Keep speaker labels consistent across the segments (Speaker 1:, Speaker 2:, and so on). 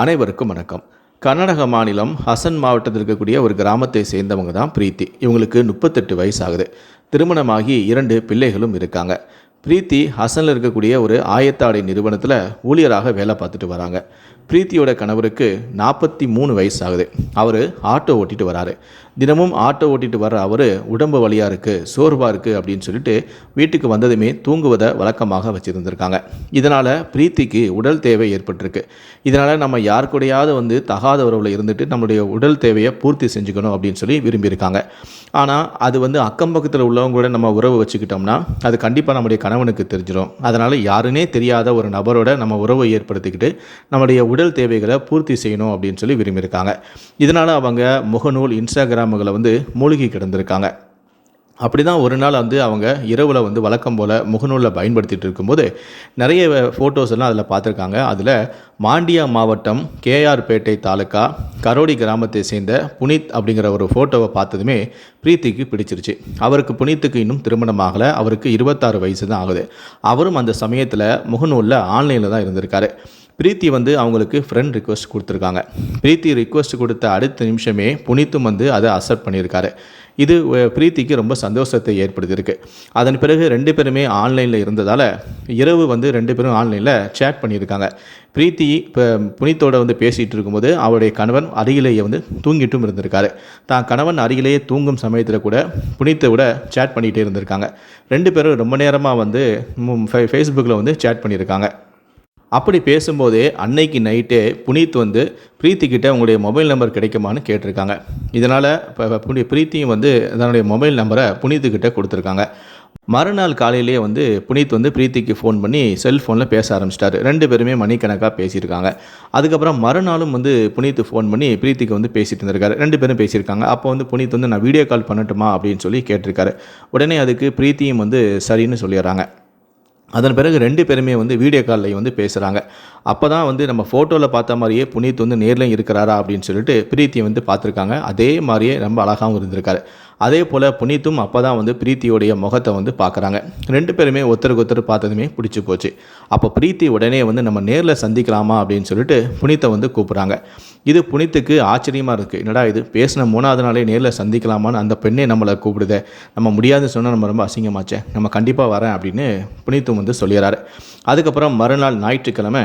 Speaker 1: அனைவருக்கும் வணக்கம். கர்நாடக மாநிலம் ஹசன் மாவட்டத்தில் இருக்கக்கூடிய ஒரு கிராமத்தை சேர்ந்தவங்க தான் பிரீத்தி. இவங்களுக்கு முப்பத்தெட்டு வயசு ஆகுது திருமணமாகி இரண்டு பிள்ளைகளும் இருக்காங்க. பிரீத்தி ஹசனில் இருக்கக்கூடிய ஒரு ஆயத்தாடை நிறுவனத்தில் ஊழியராக வேலை பார்த்துட்டு வராங்க. பிரீத்தியோட கணவருக்கு நாற்பத்தி மூணு வயசு ஆகுது அவர் ஆட்டோ ஓட்டிட்டு வராரு. தினமும் ஆட்டோ ஓட்டிட்டு வர்ற அவர் உடம்பு வழியாக இருக்குது சோர்வாக இருக்குது அப்படின்னு சொல்லிட்டு வீட்டுக்கு வந்ததுமே தூங்குவதை வழக்கமாக வச்சுருந்துருக்காங்க. இதனால் பிரீத்திக்கு உடல் தேவை ஏற்பட்டிருக்கு. இதனால் நம்ம யார் கூடயாவது வந்து தகாத உறவில் இருந்துட்டு நம்மளுடைய உடல் தேவையை பூர்த்தி செஞ்சுக்கணும் அப்படின்னு சொல்லி விரும்பியிருக்காங்க. ஆனால் அது வந்து அக்கம் பக்கத்தில் உள்ளவங்க கூட நம்ம உறவு வச்சுக்கிட்டோம்னா அது கண்டிப்பாக நம்முடைய கணவனுக்கு தெரிஞ்சிடும் அதனால் யாருன்னே தெரியாத ஒரு நபரோட நம்ம உறவை ஏற்படுத்திக்கிட்டு நம்முடைய உடல் தேவைகளை பூர்த்தி செய்யணும் அப்படின்னு சொல்லி விரும்பியிருக்காங்க. இதனால் அவங்க முகநூல் இன்ஸ்டாகிராமுகளை வந்து மூழ்கி கிடந்திருக்காங்க. அப்படி தான் ஒரு நாள் வந்து அவங்க இரவில் வந்து வழக்கம் போல் முகநூலில் பயன்படுத்திகிட்டு இருக்கும்போது நிறைய ஃபோட்டோஸ் எல்லாம் அதில் பார்த்துருக்காங்க. அதில் மாண்டியா மாவட்டம் கேஆர்பேட்டை தாலுக்கா கரோடி கிராமத்தை சேர்ந்த புனித் அப்படிங்கிற ஒரு ஃபோட்டோவை பார்த்ததுமே பிரீத்திக்கு பிடிச்சிருச்சு. அவருக்கு புனித்துக்கு இன்னும் திருமணம் ஆகலை. அவருக்கு இருபத்தாறு வயசு தான் ஆகுது. அவரும் அந்த சமயத்தில் முகநூலில் ஆன்லைனில் தான் இருந்திருக்காரு. பிரீத்தி வந்து அவங்களுக்கு ஃப்ரெண்ட் ரிக்வஸ்ட் கொடுத்துருக்காங்க. பிரீத்தி ரிக்வஸ்ட் கொடுத்த அடுத்த நிமிஷமே புனித்தும் வந்து அதை அக்செப்ட் பண்ணியிருக்காரு. இது பிரீத்திக்கு ரொம்ப சந்தோஷத்தை ஏற்படுத்தியிருக்கு. அதன் பிறகு ரெண்டு பேருமே ஆன்லைனில் இருந்ததால் இரவு வந்து ரெண்டு பேரும் ஆன்லைனில் சேட் பண்ணியிருக்காங்க. பிரீத்தி இப்போ புனித்தோட வந்து பேசிகிட்டு இருக்கும்போது அவருடைய கணவன் அருகிலேயே வந்து தூங்கிட்டும் இருந்திருக்காரு. தான் கணவன் அருகிலேயே தூங்கும் சமயத்தில் கூட புனித்தை விட சேட் பண்ணிகிட்டே இருந்திருக்காங்க. ரெண்டு பேரும் ரொம்ப நேரமாக வந்து ஃபேஸ்புக்கில் வந்து சேட் பண்ணியிருக்காங்க. அப்படி பேசும்போதே அன்னைக்கு நைட்டே புனீத் வந்து பிரீத்திக்கிட்ட உங்களுடைய மொபைல் நம்பர் கிடைக்குமான்னு கேட்டிருக்காங்க. இதனால் இப்போ பிரீத்தியும் வந்து தன்னுடைய மொபைல் நம்பரை புனீத்துக்கிட்ட கொடுத்துருக்காங்க. மறுநாள் காலையிலேயே வந்து புனீத் வந்து பிரீத்திக்கு ஃபோன் பண்ணி செல்ஃபோனில் பேச ஆரம்பிச்சிட்டாரு. ரெண்டு பேருமே மணிக்கணக்காக பேசியிருக்காங்க. அதுக்கப்புறம் மறுநாளும் வந்து புனித்து ஃபோன் பண்ணி பிரீத்திக்கு வந்து பேசிகிட்டு இருந்திருக்காரு. ரெண்டு பேரும் பேசியிருக்காங்க. அப்போ வந்து புனீத் வந்து நான் வீடியோ கால் பண்ணட்டுமா? அப்படின்னு சொல்லி கேட்டிருக்காரு. உடனே அதுக்கு பிரீத்தியும் வந்து சரின்னு சொல்லிடுறாங்க. அதன் பிறகு ரெண்டு பேருமே வந்து வீடியோ காலில் வந்து பேசுகிறாங்க அப்போ தான் வந்து நம்ம ஃபோட்டோவில் பார்த்த மாதிரியே புனித் வந்து நேர்லையும் இருக்கிறாரா அப்படின்னு சொல்லிட்டு பிரீத்தியை வந்து பார்த்துருக்காங்க. அதே மாதிரியே ரொம்ப அழகாகவும் இருந்திருக்காரு. அதே போல் புனித்தும் அப்போ தான் வந்து பிரீத்தியோடைய முகத்தை வந்து பார்க்குறாங்க. ரெண்டு பேருமே ஒருத்தருக்கு ஒருத்தர் பார்த்ததுமே பிடிச்சி போச்சு. அப்போ பிரீத்தி உடனே வந்து நம்ம நேரில் சந்திக்கலாமா அப்படின்னு சொல்லிட்டு புனித்தை வந்து கூப்பிட்றாங்க. இது புனித்துக்கு ஆச்சரியமாக இருக்குது என்னடா இது? பேசின மூணாவது நாளே நேரில் சந்திக்கலாமான்னு அந்த பெண்ணே நம்மளை கூப்பிடுதே. நம்ம முடியாதுன்னு சொன்னால் நம்ம ரொம்ப அசிங்கமாச்சே. நம்ம கண்டிப்பாக வரேன் அப்படின்னு புனித்தும் வந்து சொல்லிடுறாரு. அதுக்கப்புறம் மறுநாள் ஞாயிற்றுக்கிழமை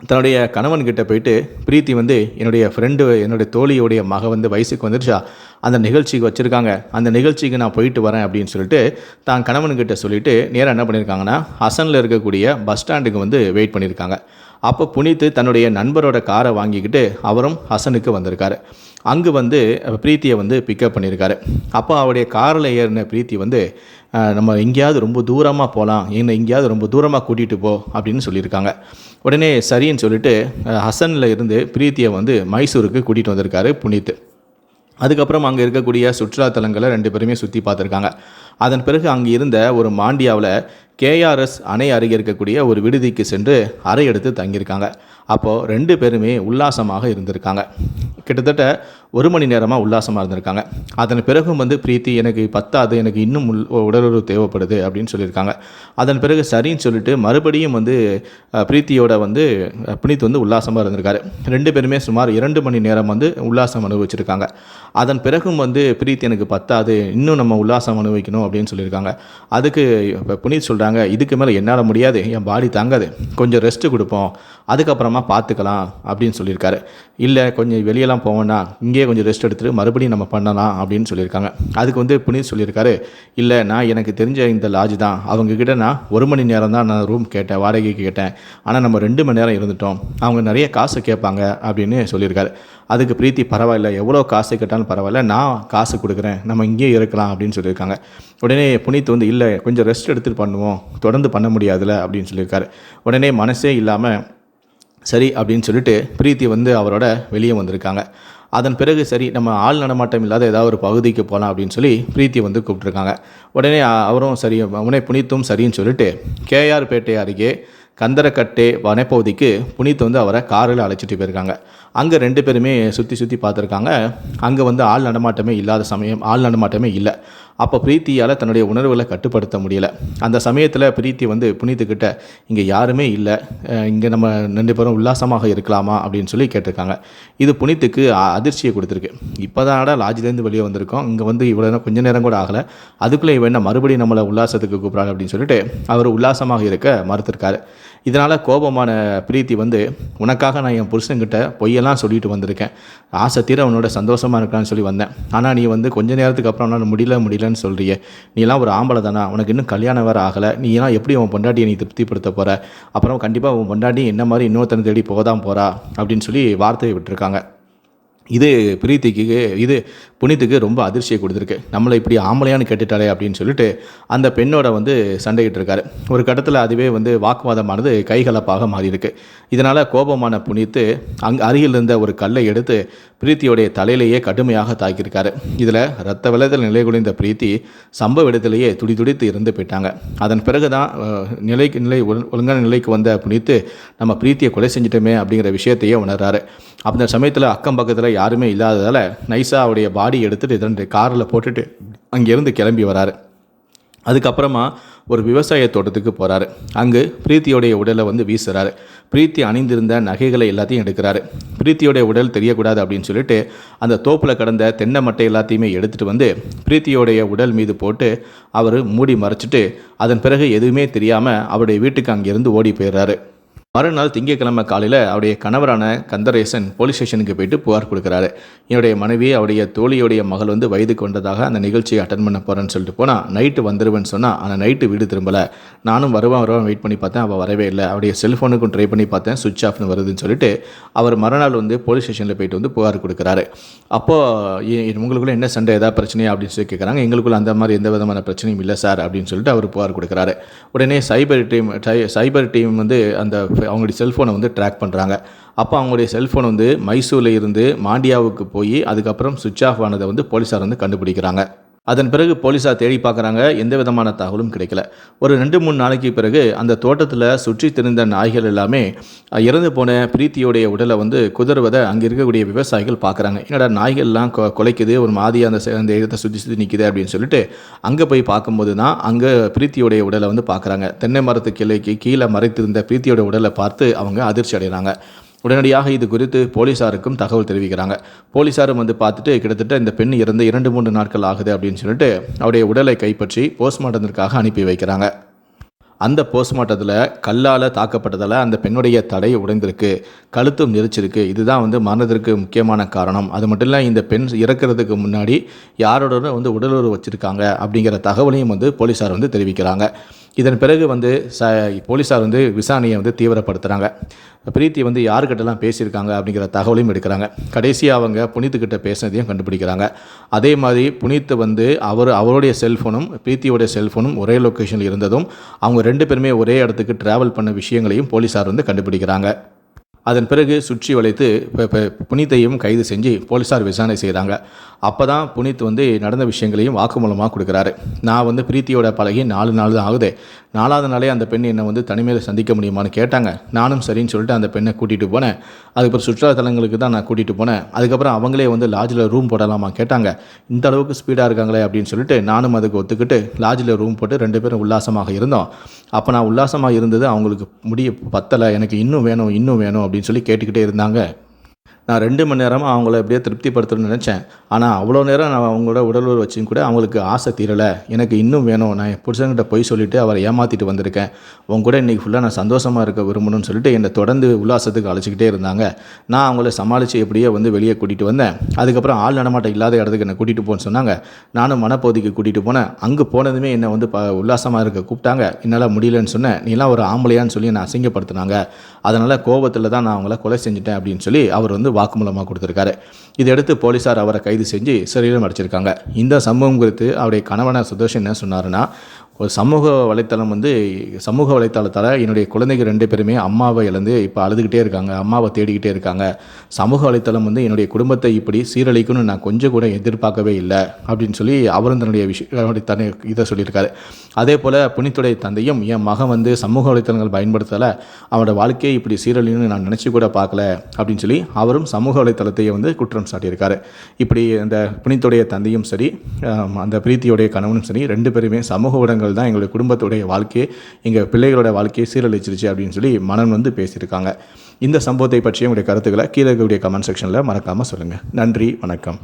Speaker 1: தன்னுடைய கணவன்கிட்ட போயிட்டு பிரீத்தி வந்து என்னுடைய ஃப்ரெண்டு என்னுடைய தோழியோடைய மக வந்து வயசுக்கு வந்துருச்சா? அந்த நிகழ்ச்சிக்கு வச்சுருக்காங்க. அந்த நிகழ்ச்சிக்கு நான் போயிட்டு வரேன் அப்படின்னு சொல்லிட்டு தான் கணவன்கிட்ட சொல்லிட்டு நேராக என்ன பண்ணியிருக்காங்கன்னா ஹசனில் இருக்கக்கூடிய பஸ் ஸ்டாண்டுக்கு வந்து வெயிட் பண்ணியிருக்காங்க அப்போ புனித்து தன்னுடைய நண்பரோட காரை வாங்கிக்கிட்டு அவரும் ஹசனுக்கு வந்திருக்காரு. அங்கு வந்து பிரீத்தியை வந்து பிக்கப் பண்ணியிருக்காரு அப்போ அவருடைய காரில் ஏறின பிரீத்தி வந்து நம்ம எங்கேயாவது ரொம்ப தூரமாக போகலாம் என்னை எங்கேயாவது ரொம்ப தூரமாக கூட்டிகிட்டு போ அப்படின்னு சொல்லியிருக்காங்க. உடனே சரின்னு சொல்லிட்டு ஹசனில் இருந்து பிரீத்தியை வந்து மைசூருக்கு கூட்டிகிட்டு வந்திருக்காரு புனித். அதுக்கப்புறம் அங்கே இருக்கக்கூடிய சுற்றுலாத்தலங்களை ரெண்டு பேருமே சுற்றி பார்த்துருக்காங்க. அதன் பிறகு அங்கே இருந்த ஒரு மாண்டியாவில் கேஆர்எஸ் அணை அருகே இருக்கக்கூடிய ஒரு விடுதிக்கு சென்று அறை எடுத்து தங்கியிருக்காங்க. அப்போது ரெண்டு பேருமே உல்லாசமாக இருந்திருக்காங்க. கிட்டத்தட்ட ஒரு மணி நேரமாக உல்லாசமாக இருந்திருக்காங்க. அதன் பிறகும் வந்து பிரீத்தி எனக்கு பத்தாது எனக்கு இன்னும் உள் உடலுறவு தேவைப்படுது அப்படின்னு சொல்லியிருக்காங்க. அதன் பிறகு சரின்னு சொல்லிட்டு மறுபடியும் வந்து பிரீத்தியோட வந்து புனித் வந்து உல்லாசமாக இருந்திருக்காரு. ரெண்டு பேருமே சுமார் இரண்டு மணி நேரம் வந்து உல்லாசம் அனுபவிச்சிருக்காங்க. அதன் பிறகும் வந்து பிரீத்தி எனக்கு பத்தாது இன்னும் நம்ம உல்லாசம் அனுபவிக்கணும் அப்படின்னு சொல்லியிருக்காங்க. அதுக்கு இப்போ புனித் சொல்கிறாங்க இதுக்கு மேலே என்னால் முடியாது என் பாடி தாங்காது கொஞ்சம் ரெஸ்ட்டு கொடுப்போம் அதுக்கப்புறமா பார்த்துக்கலாம் அப்படின்னு சொல்லியிருக்காரு. இல்லை கொஞ்சம் வெளியெல்லாம் போவோம்னா இங்கேயே கொஞ்சம் ரெஸ்ட் எடுத்துட்டு மறுபடியும் நம்ம பண்ணலாம் அப்படின்னு சொல்லியிருக்காங்க. அதுக்கு வந்து புனித் சொல்லியிருக்காரு இல்லை நான் எனக்கு தெரிஞ்ச இந்த லாட்ஜ் தான். அவங்கக்கிட்ட நான் ஒரு மணி நேரம் தான் நான் ரூம் கேட்டேன் வாடகைக்கு கேட்டேன். ஆனால் நம்ம ரெண்டு மணி நேரம் இருந்துட்டோம். அவங்க நிறைய காசு கேட்பாங்க அப்படின்னு சொல்லியிருக்காரு. அதுக்கு பிரீத்தி பரவாயில்ல எவ்வளோ காசு கேட்டாலும் பரவாயில்ல நான் காசு கொடுக்குறேன். நம்ம இங்கேயே இருக்கலாம் அப்படின்னு சொல்லியிருக்காங்க. உடனே புனித் வந்து இல்லை கொஞ்சம் ரெஸ்ட் எடுத்துகிட்டு பண்ணுவோம். தொடர்ந்து பண்ண முடியாதுல அப்படின்னு சொல்லியிருக்காரு. உடனே மனசே இல்லாமல் சரி அப்படின்னு சொல்லிட்டு பிரீத்தி வந்து அவரோட வெளியே வந்திருக்காங்க. அதன் பிறகு சரி நம்ம ஆள் நடமாட்டம் இல்லாத ஏதாவது ஒரு பகுதிக்கு போகலாம் அப்படின்னு சொல்லி பிரீத்தி வந்து கூப்பிட்ருக்காங்க உடனே அவரும் சரி உடனே புனித்தும் சரின்னு சொல்லிட்டு கேஆர் பேட்டை அருகே கந்தரக்கட்டே வனப்பகுதிக்கு புனித் வந்து அவரை காரில் அழைச்சிட்டு போயிருக்காங்க. அங்கே ரெண்டு பேருமே சுற்றி சுற்றி பார்த்துருக்காங்க. அங்கே வந்து ஆள் நடமாட்டமே இல்லாத சமயம் ஆள் நடமாட்டமே இல்லை. அப்போ பிரீத்தியால் தன்னுடைய உணர்வுகளை கட்டுப்படுத்த முடியல. அந்த சமயத்தில் பிரீத்தி வந்து புனித்துக்கிட்ட இங்கே யாருமே இல்லை. இங்கே நம்ம ரெண்டு பேரும் உல்லாசமாக இருக்கலாமா? அப்படின்னு சொல்லி கேட்டிருக்காங்க. இது புனித்துக்கு அதிர்ச்சியை கொடுத்துருக்கு. இப்போ தானடா லாஜிலேருந்து வெளியே வந்திருக்கோம். இங்கே வந்து இவ்வளோ நேரம் கொஞ்ச நேரம் கூட ஆகலை. அதுக்குள்ளே இவன் மறுபடியும் நம்மளை உல்லாசத்துக்கு கூப்பிட்றாங்க அப்படின்னு சொல்லிட்டு அவர் உல்லாசமாக இருக்க மறுத்திருக்காரு. இதனால் கோபமான பிரீத்தி வந்து உனக்காக நான் என் புருஷன்கிட்ட பொய்யெல்லாம் சொல்லிட்டு வந்திருக்கேன். ஆசை தீர அவனோட சந்தோஷமாக இருக்கான்னு சொல்லி வந்தேன். ஆனால் நீ வந்து கொஞ்ச நேரத்துக்கு அப்புறம் நான் முடியல முடியலன்னு சொல்கிறியே நீலாம் ஒரு ஆம்பளை தானா? உனக்கு இன்னும் கல்யாணம் வேறு ஆகலை. நீ எல்லாம் எப்படி உன் பொண்டாட்டியை நீ திருப்திப்படுத்த போகிற அப்புறம் கண்டிப்பாக உன் பொண்டாட்டி என்ன மாதிரி இன்னொருத்தனை தேடி போக தான் போகிறா அப்படின்னு சொல்லி வார்த்தையை விட்டுருக்காங்க. இது பிரீத்திக்கு இது புனித்துக்கு ரொம்ப அதிர்ச்சியை கொடுத்துருக்கு. நம்மளை இப்படி ஆம்பளையான்னு கேட்டுட்டாலே அப்படின்னு சொல்லிட்டு அந்த பெண்ணோட வந்து சண்டையிட்டு இருக்காரு. ஒரு கட்டத்தில் அதுவே வந்து வாக்குவாதமானது கைகலப்பாக மாறியிருக்கு. இதனால் கோபமான புனித்து அங் அருகில் இருந்த ஒரு கல்லை எடுத்து பிரீத்தியோடைய தலையிலேயே கடுமையாக தாக்கியிருக்காரு. இதில் ரத்த வெள்ளத்தில் நிலை குலைந்த பிரீத்தி சம்பவ இடத்திலேயே துடி துடித்து இருந்து போயிட்டாங்க. அதன் பிறகு தான் நிலைக்கு நிலை ஒழுங்கான நிலைக்கு வந்த புனித்து நம்ம பிரீத்தியை கொலை செஞ்சிட்டோமே அப்படிங்கிற விஷயத்தையே உணர்றாரு. அந்த சமயத்தில் அக்கம் பக்கத்தில் யாருமே இல்லாததால் நைசா அவருடைய பாடி எடுத்துகிட்டு இதன் காரில் போட்டுட்டு அங்கேருந்து கிளம்பி வராரு. அதுக்கப்புறமா ஒரு விவசாய தோட்டத்துக்கு போகிறாரு அங்கு பிரீத்தியோடைய உடலை வந்து வீசுகிறாரு பிரீத்தி அணிந்திருந்த நகைகளை எல்லாத்தையும் எடுக்கிறாரு. பிரீத்தியோடைய உடல் தெரியக்கூடாது அப்படின்னு சொல்லிட்டு அந்த தோப்பில் கடந்த தென்னை மட்டை எல்லாத்தையுமே எடுத்துகிட்டு வந்து பிரீத்தியோடைய உடல் மீது போட்டு அவர் மூடி மறைச்சிட்டு அதன் பிறகு எதுவுமே தெரியாமல் அவருடைய வீட்டுக்கு அங்கேருந்து ஓடி போயிடுறாரு. மறுநாள் திங்கட்கிழமை காலையில் அவருடைய கணவரான கந்தரேசன் போலீஸ் ஸ்டேஷனுக்கு போயிட்டு புகார் கொடுக்குறாரு. என்னுடைய மனைவி அவருடைய தோழியுடைய மகள் வந்து வயது கொண்டதாக அந்த நிகழ்ச்சியை அட்டன் பண்ண போகிறேன்னு சொல்லிட்டு போனால் நைட்டு வந்துடுவேன்னு சொன்னால் ஆனால் நைட்டு வீடு திரும்பலை. நானும் வருவான் வருவான் வெயிட் பண்ணி பார்த்தேன் அவள் வரவே இல்லை. அவருடைய செல்ஃபோனுக்கும் ட்ரை பண்ணி பார்த்தேன் சுவிட்ச் ஆஃப்னு வருதுன்னு சொல்லிட்டு அவர் மறுநாள் வந்து போலீஸ் ஸ்டேஷனில் போயிட்டு வந்து புகார் கொடுக்குறாரு. அப்போது உங்களுக்குள்ள என்ன சண்டை ஏதாவது பிரச்சனையா? அப்படின்னு சொல்லி கேட்குறாங்க எங்களுக்குள்ள அந்த மாதிரி எந்த விதமான பிரச்சனையும் இல்லை சார் அப்படின்னு சொல்லிட்டு அவர் புகார் கொடுக்குறாரு. உடனே சைபர் டீம் சைபர் டீம் வந்து அந்த அவங்களுடைய செல்ஃபோனை வந்து ட்ராக் பண்ணுறாங்க அப்போ அவங்களுடைய செல்ஃபோன் வந்து மைசூரில் இருந்து மாண்டியாவுக்கு போய் அதுக்கப்புறம் சுவிட்ச் ஆஃப் ஆனதை வந்து போலீஸார் வந்து கண்டுபிடிக்கிறாங்க. அதன் பிறகு போலீஸார் தேடி பார்க்குறாங்க. எந்த விதமான தகவலும் கிடைக்கல. ஒரு ரெண்டு மூணு நாளைக்கு பிறகு அந்த தோட்டத்தில் சுற்றி திரிந்த நாய்கள் எல்லாமே இறந்து போன பிரீத்தியோடைய உடலை வந்து குதறுவதை அங்கே இருக்கக்கூடிய விவசாயிகள் பார்க்குறாங்க. என்னடா நாய்கள்லாம் கொ கொலைக்குது ஒரு மாதிரி அந்த அந்த இடத்தை சுற்றி சுற்றி நிற்கிது அப்படின்னு சொல்லிட்டு அங்கே போய் பார்க்கும்போது தான் அங்கே பிரீத்தியோடைய உடலை வந்து பார்க்குறாங்க. தென்னை மரத்து கிளைக்கு கீழே மறைத்திருந்த பிரீத்தியோட உடலை பார்த்து அவங்க அதிர்ச்சி அடைகிறாங்க உடனடியாக இது குறித்து போலீஸாருக்கும் தகவல் தெரிவிக்கிறாங்க. போலீஸாரும் வந்து பார்த்துட்டு கிட்டத்தட்ட இந்த பெண் இறந்து இரண்டு மூன்று நாட்கள் ஆகுது அப்படின்னு சொல்லிட்டு அவருடைய உடலை கைப்பற்றி போஸ்ட்மார்ட்டத்திற்காக அனுப்பி வைக்கிறாங்க. அந்த போஸ்ட்மார்ட்டத்தில் கல்லால் தாக்கப்பட்டதால் அந்த பெண்ணுடைய தடை உடைந்திருக்கு கழுத்தும் நெரிச்சிருக்கு. இதுதான் வந்து மரணத்திற்கு முக்கியமான காரணம். அது மட்டும் இல்லை இந்த பெண் இறக்கிறதுக்கு முன்னாடி யாரோட வந்து உடலுறவு வச்சுருக்காங்க அப்படிங்கிற தகவலையும் வந்து போலீஸார் வந்து தெரிவிக்கிறாங்க. இதன் பிறகு வந்து ச போலீஸார் வந்து விசாரணையை வந்து தீவிரப்படுத்துகிறாங்க பிரீத்தி வந்து யாருக்கிட்டலாம் பேசியிருக்காங்க அப்படிங்கிற தகவலையும் எடுக்கிறாங்க. கடைசியாக அவங்க புனித்துக்கிட்ட பேசினதையும் கண்டுபிடிக்கிறாங்க. அதே மாதிரி புனித்து வந்து அவர் அவருடைய செல்ஃபோனும் பிரீத்தியோடைய செல்ஃபோனும் ஒரே லொக்கேஷனில் இருந்ததும் அவங்க ரெண்டு பேருமே ஒரே இடத்துக்கு ட்ராவல் பண்ண விஷயங்களையும் போலீஸார் வந்து கண்டுபிடிக்கிறாங்க. அதன் பிறகு சுற்றி வளைத்து ப- புனித்தையும் கைது செஞ்சு போலீஸார் விசாரணை செய்கிறாங்க அப்போ தான் புனித் வந்து நடந்த விஷயங்களையும் வாக்குமூலமாக கொடுக்குறாரு. நான் வந்து பிரீத்தியோட பழகி நாலு நாள் தான் ஆகுது. நாலாவது நாளே அந்த பெண் என்னை வந்து தனிமையில் சந்திக்க முடியுமான்னு கேட்டாங்க. நானும் சரின்னு சொல்லிட்டு அந்த பெண்ணை கூட்டிகிட்டு போனேன். அதுக்கப்புறம் சுற்றுலாத்தலங்களுக்கு தான் நான் கூட்டிகிட்டு போனேன். அதுக்கப்புறம் அவங்களே வந்து லாட்ஜில் ரூம் போடலாமா கேட்டாங்க. இந்த அளவுக்கு ஸ்பீடாக இருக்காங்களே அப்படின்னு சொல்லிட்டு நானும் அதுக்கு ஒத்துக்கிட்டு லாட்ஜில் ரூம் போட்டு ரெண்டு பேரும் உல்லாசமாக இருந்தோம். அப்போ நான் உல்லாசமாக இருந்தது அவங்களுக்கு முடிய பத்தலை. எனக்கு இன்னும் வேணும் இன்னும் வேணும் அப்படின்னு சொல்லி கேட்டுக்கிட்டே இருந்தாங்க. நான் ரெண்டு மணி நேரமாக அவங்கள எப்படியோ திருப்திப்படுத்தணும்னு நினச்சேன். ஆனால் அவ்வளோ நேரம் நான் அவங்களோட உடலுறவு வச்சும் கூட அவங்களுக்கு ஆசை தீரலை. எனக்கு இன்னும் வேணும். நான் என் புருஷன்கிட்ட போய் சொல்லிவிட்டு அவரை ஏமாற்றிட்டு வந்திருக்கேன். உங்க கூட இன்றைக்கி ஃபுல்லாக நான் சந்தோஷமாக இருக்க விரும்பணும்னு சொல்லிட்டு என்னை தொடர்ந்து உல்லாசத்துக்கு அழைச்சிக்கிட்டே இருந்தாங்க. நான் அவங்கள சமாளித்து எப்படியோ வந்து வெளியே கூட்டிகிட்டு வந்தேன். அதுக்கப்புறம் ஆள் நடமாட்டம் இல்லாத இடத்துக்கு என்னை கூட்டிகிட்டு போன்னு சொன்னாங்க. நானும் மனப்பகுதிக்கு கூட்டிகிட்டு போனேன். அங்கே போனதுமே என்னை வந்து ப உல்லாசமாக இருக்க கூப்பிட்டாங்க. என்னால் முடியலன்னு சொன்னேன். நீலாம் ஒரு ஆம்பளையான்னு சொல்லி என்னை அசிங்கப்படுத்தினாங்க. அதனால் கோபத்தில் தான் நான் அவங்கள கொலை செஞ்சுட்டேன் அப்படின்னு சொல்லி அவர் வந்து வாக்குமூலமாக கொடுத்துருக்காரு. இதையடுத்து போலீஸார் அவரை கைது செஞ்சு சிறையிலும் அடைச்சிருக்காங்க. இந்த சம்பவம் குறித்து அவருடைய கணவனை சுதர்ஷன் என்ன சொன்னாருன்னா ஒரு சமூக வலைத்தளம் வந்து சமூக வலைத்தளத்தால் என்னுடைய குழந்தைங்க ரெண்டு பேருமே அம்மாவை இழந்து இப்போ அழுதுகிட்டே இருக்காங்க அம்மாவை தேடிக்கிட்டே இருக்காங்க. சமூக வலைத்தளம் வந்து என்னுடைய குடும்பத்தை இப்படி சீரழிக்கும்னு நான் கொஞ்சம் கூட எதிர்பார்க்கவே இல்லை அப்படின்னு சொல்லி அவரும் தன்னுடைய விஷயம் தன்னை இதை சொல்லியிருக்காரு. அதே போல் புனித்துடைய தந்தையும் என் மகன் வந்து சமூக வலைத்தளங்கள் பயன்படுத்தலை அவனோட வாழ்க்கையை இப்படி சீரழின்னு நான் நினச்சி கூட பார்க்கல அப்படின்னு சொல்லி அவரும் சமூக வலைத்தளத்தை வந்து குற்றம் சாட்டியிருக்காரு. இப்படி அந்த புனித்துடைய தந்தையும் சரி அந்த பிரீத்தியோடைய கணவனும் சரி ரெண்டு பேருமே சமூக ஊடகங்கள் தான் எங்களுடைய குடும்பத்துடைய வாழ்க்கையை எங்கள் பிள்ளைகளோட வாழ்க்கையை சீரழிச்சிருச்சு அப்படின்னு சொல்லி மனம் வந்து பேசியிருக்காங்க. இந்த சம்பவத்தை பற்றிய உங்களுடைய கருத்துக்களை கீழே இருக்கக்கூடிய கமெண்ட் செக்ஷனில் மறக்காமல் சொல்லுங்கள் நன்றி வணக்கம்.